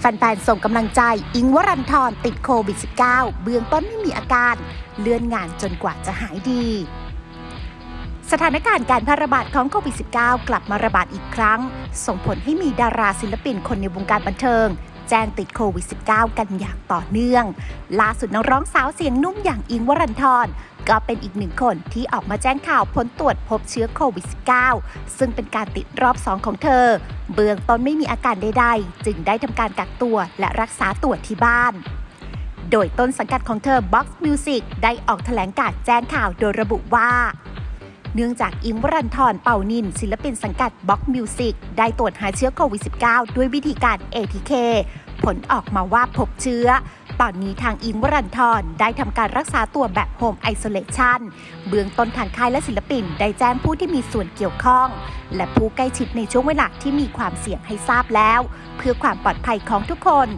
แฟนๆ ส่งกำลังใจ อิงวรันทรติดโควิด -19 เบื้องต้นไม่มีอาการ เลื่อนงานจนกว่าจะหายดี สถานการณ์การแพร่ระบาดของโควิด -19 กลับมาระบาดอีกครั้ง ส่งผลให้มีดาราศิลปินคนในวงการบันเทิง แจ้งติดโควิด -19 กันอย่างต่อเนื่อง ล่าสุดนักร้องสาวเสียงนุ่มอย่างอิงวรันทรก็เป็นอีกหนึ่งคนที่ออกมาแจ้งข่าวผลตรวจพบเชื้อโควิด -19 ซึ่งเป็นการติดรอบ2ของเธอ เบื้องต้นไม่มีอาการใดๆ จึงได้ทำการกักตัวและรักษาตัวที่บ้านโดยต้นสังกัดของเธอ Box Music ได้ออกแถลงการแจ้งข่าวโดยระบุว่า เนื่องจากอิงวรันทรเป่านิน ศิลปินสังกัด Box Music ได้ตรวจหาเชื้อโควิด -19 ด้วยวิธีการ ATK ผลออกมาว่าพบเชื้อ ตอนนี้ทางอิงวรันทรได้ทำการรักษาตัวแบบโฮมไอโซเลชันเบื้องต้นทางค่ายและศิลปินได้แจ้งผู้ที่มีส่วนเกี่ยวข้อง และผู้ใกล้ชิดในช่วงเวลาที่มีความเสี่ยงให้ทราบแล้ว เพื่อความปลอดภัยของทุกคน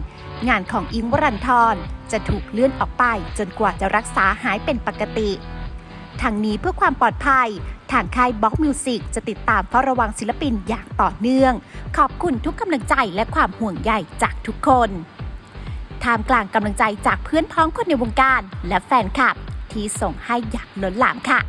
งานของอิงวรันทรจะถูกเลื่อนออกไปจนกว่าจะรักษาหายเป็นปกติ ทางนี้เพื่อความปลอดภัย ทางค่ายบล็อกมิวสิกจะติดตามเฝ้าระวังศิลปินอย่างต่อเนื่อง ขอบคุณทุกกำลังใจและความห่วงใยจากทุกคนท่ามกลางกำลังใจจากเพื่อนพ้องคนในวงการ และแฟนคลับ ที่ส่งให้อย่างล้นหลามค่ะ